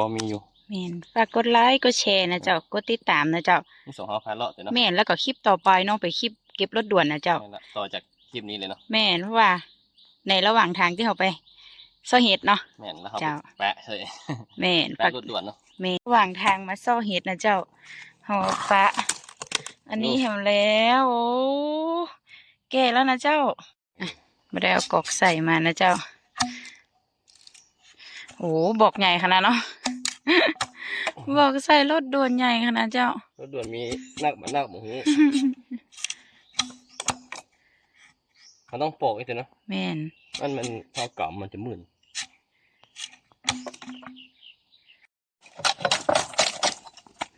ก็มีอยู่แม่นฝากกดไลค์กดแชร์นะเจ้ากดติดตามนะเจ้ามีสองห้าพันเลาะแต่เนาะแม่นแล้วก็คลิปต่อไปน้องไปคลิปเก็บรถด่วนนะเจ้า นั่นล่ะต่อจากคลิปนี้เลยเนาะแม่นเพราะว่า ในระหว่างทางที่เราไปซ่อเห็ดเนาะ แม่นแล้วเขาเจ้า แปะเลยแม่นแปะฝากรถด่วนเนาะ แม่นระหว่างทางมาซ่อเห็ดนะเจ้าเฮาปะ อันนี้โอ้เห็นแล้วโอ้แก่แล้วนะเจ้าอะไม่ได้เอากอกใส่มานะเจ้า โอ้บอกใหญ่ขนาดเนาะบอกใส่รถด่วนใหญ่ขนาดเจ้า รถด่วนมีนักมันนักหมูมันต้องโปกไอ้ตัวเนาะแม่นมันมันเท่าเก่ามันจะหมื่น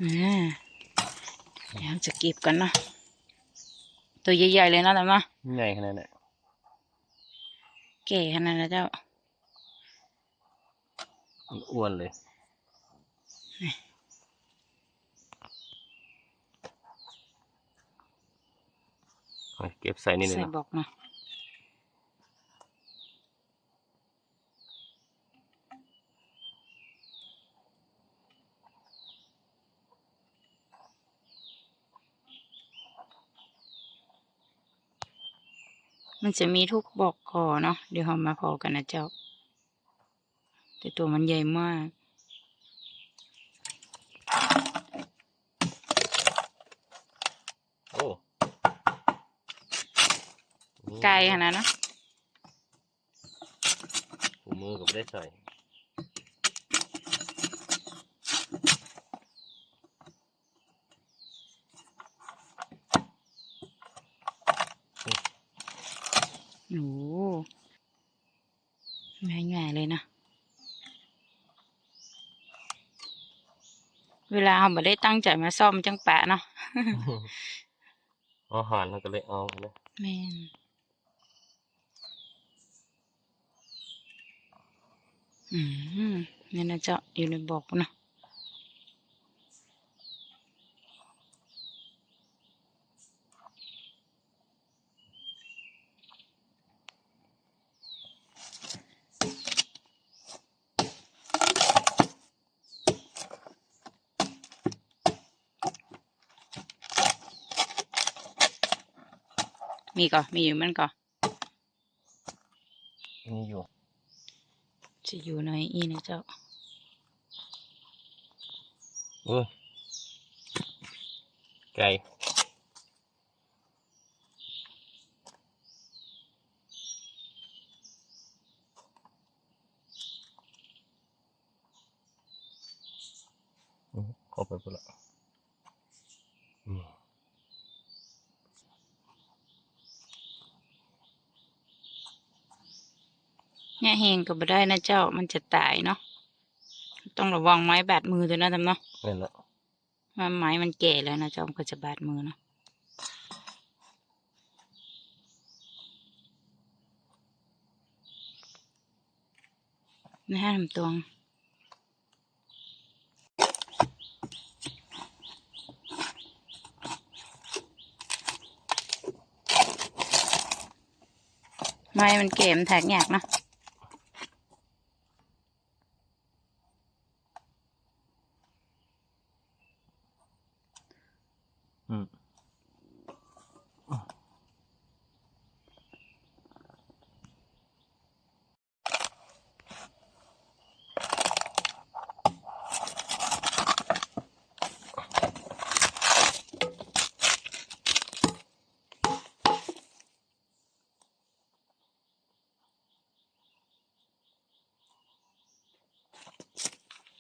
อ่าเดี๋ยวจะเก็บกันเนาะตัวใหญ่ๆเลยเนาะแต่เนาะใหญ่ขนาดไหนแก่ขนาดนั้นเจ้ามัน อ้วนเลยเอาเก็บใส่นี่เลยใส่บอกนาะมันจะมีทุกบอกคอเนาะเดี๋ยวเรามาพอกันนะเจ้า แต่ตัวมันใหญ่มาก โอ้ไกลขนาดเนาะถุงมือก็ไม่ได้ใส่โอ้ง่ายๆเลยนะ เวลาเราไม่ได้ตั้งใจมาซ่อมจังแปะเนาะอาหารเราก็เลยเอาเลยแม่นอืมนี่นะเจ้าอยู่ในบอกเนาะ มีก่อมีอยู่มันก่อมีอยู่ จะอยู่ในอีนะเจ้าเออไก่อืมเข้าไปปุ๊บละอืม เนี่ยเฮงก็บ่ได้นะเจ้ามันจะตายเนาะต้องระวังไม้บาดมือด้วยนะทำเนาะนั่นแหละว่าไม้มันแก่แล้วนะเจ้ามันก็จะบาดมือเนาะนะฮะทำตวงไม้มันเก่มันแทกยากเนาะ อืม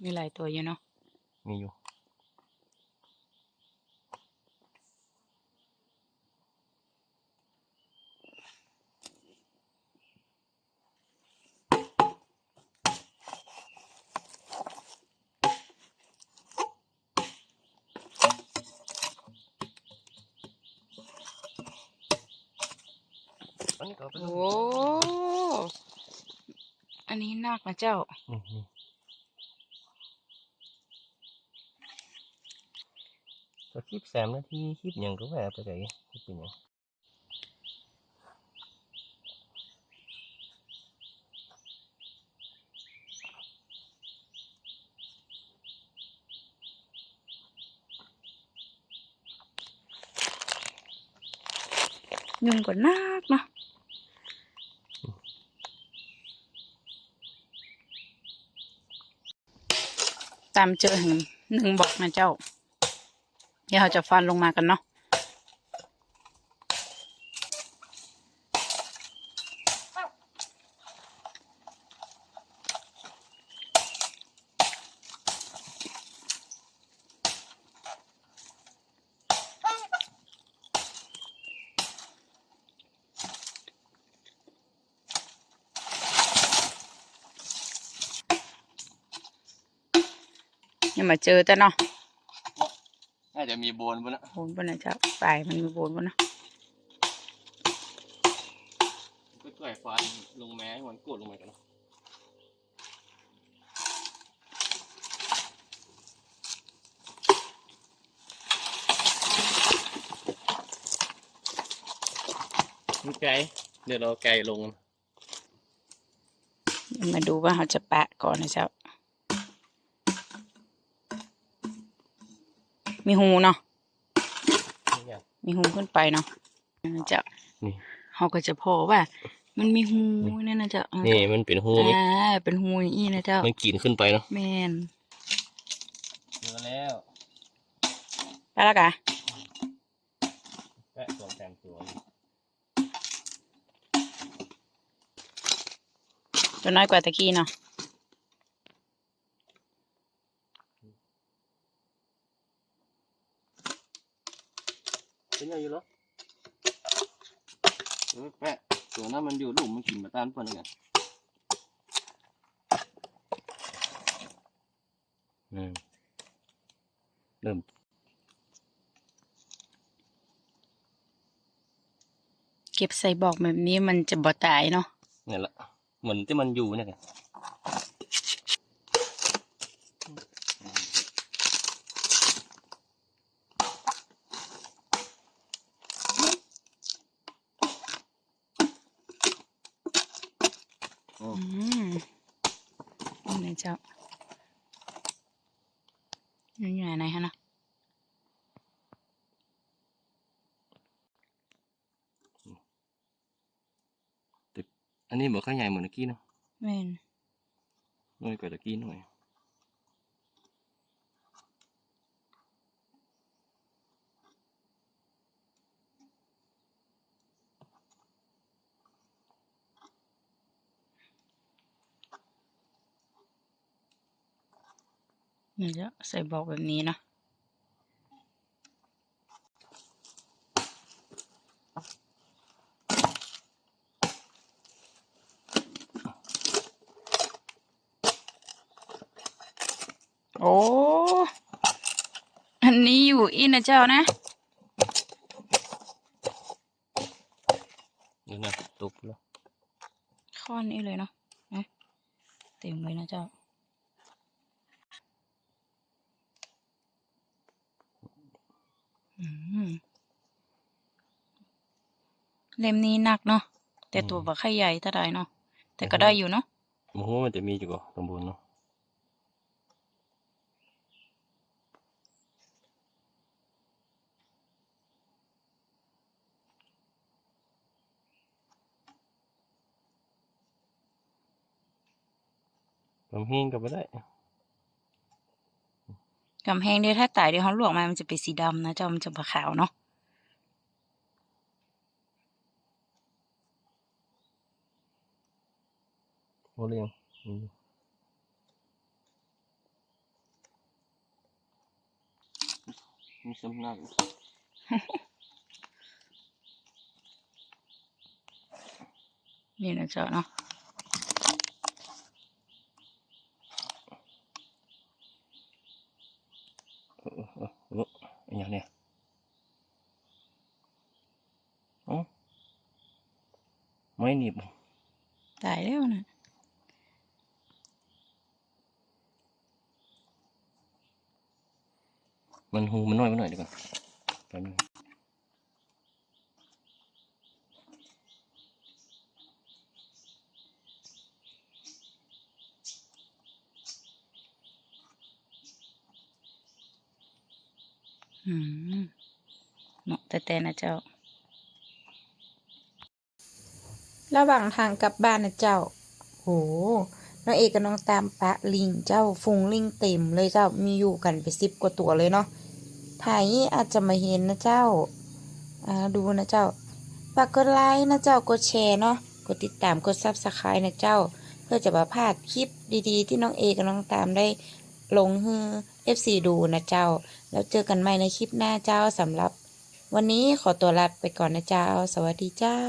มีหลายตัวอยู่เนาะ มีอยู่ โอ้อันนี้นักนะเจ้าตัวคลิปแซมนาทีคลิปยังก็แบบไปไหนคลิปยังยุงก็น่า ตามเจอหนึ่งหนึ่งบอกนะเจ้า เดี๋ยวเราจะฟันลงมากันเนาะ ยังมาเจอแต่เนาะน่าจะมีโบนบนนะโบนบนนะเจ้าปลายมันมีโบนบนนะก็ช่วยฟันลงแม้ให้มันกดลงไปกันเนาะมีไก่เดี๋ยวเราไก่ลง มาดูว่าเราจะแปะก่อนนะเจ้า มีหูเนาะนี่ไงมีหูขึ้นไปเนาะนั่นนะเจ้านี่เขาก็จะพอว่า มันมีหูนั่นนะเจ้าเออนี่มันเป็นหูนี่อ่าเป็นหูอย่างนี้นะเจ้ามันกินขึ้นไปเนาะแมนเจอแล้วไปแล้วกะแปะสองแสมตัวนี่ตัวน้อยกว่าตะกี้เนาะ เป็นไงอยู่เหรอเออแปะตัวนั้นมันอยู่หลุมมันกินมาต้านเพื่อนกันอืมเริ่มเก็บใส่บอกแบบนี้มันจะบ่ตายเนาะเนี่ยละเหมือนที่มันอยู่เนี่ย อืมนี่นะเจ้านี่อยู่ไหนฮะเนาะอันนี้บอกข้าใหญ่เหมือนตะกี้เนาะแม่นน้อยกว่าตะกี้หน่อย นี่จะใส่บอกแบบนี้เนาะโอ้ อันนี้อยู่อินนะเจ้านะนี่นะตุบแล้วข้อนี้เลยเนาะนะเต็มเลยนะเจ้า อืม เล่มนี้หนักเนาะแต่ตัวบักไข่ใหญ่ถ้าได้เนาะแต่ก็ได้อยู่เนาะโอ้โหมันจะมีอยู่ก่อนตรงบนเนาะลำเฮงก็ไม่ได้ กำแพงเดี๋ยวถ้าตายเดี๋ยวเขาลวกมามันจะเป็นสีดำนะเจ้ามันจะบะขาวเนาะโมเรียงอืมมีสำนักนี่นะเจ้าเนาะ เออเออเอออันอย่างเนี้ยเอ๋อไม่หนีบตายแล้วนะมันหูมันน้อยไปหน่อยเดียวก่อนแป๊บนึงอืมเนาะแต่แต่นะเจ้า ระหว่างทางกลับบ้านนะเจ้า โห น้องเอกกับน้องตามปะลิงเจ้าฟุงลิงเต็มเลยเจ้า มีอยู่กันไปสิบกว่าตัวเลยเนาะถ่ายนี้อาจจะมาเห็นนะเจ้า อ่า ดูนะเจ้าฝากกดไลค์นะเจ้า กดแชร์เนาะ กดติดตาม กดซับสไครต์นะเจ้า เพื่อจะมาพลาดคลิปดีๆ ที่น้องเอกับน้องตามได้ลงฮือ FC ดูนะเจ้า แล้วเจอกันใหม่ในคลิปหน้าเจ้าสำหรับ วันนี้ขอตัวลาไปก่อนนะเจ้า สวัสดีเจ้า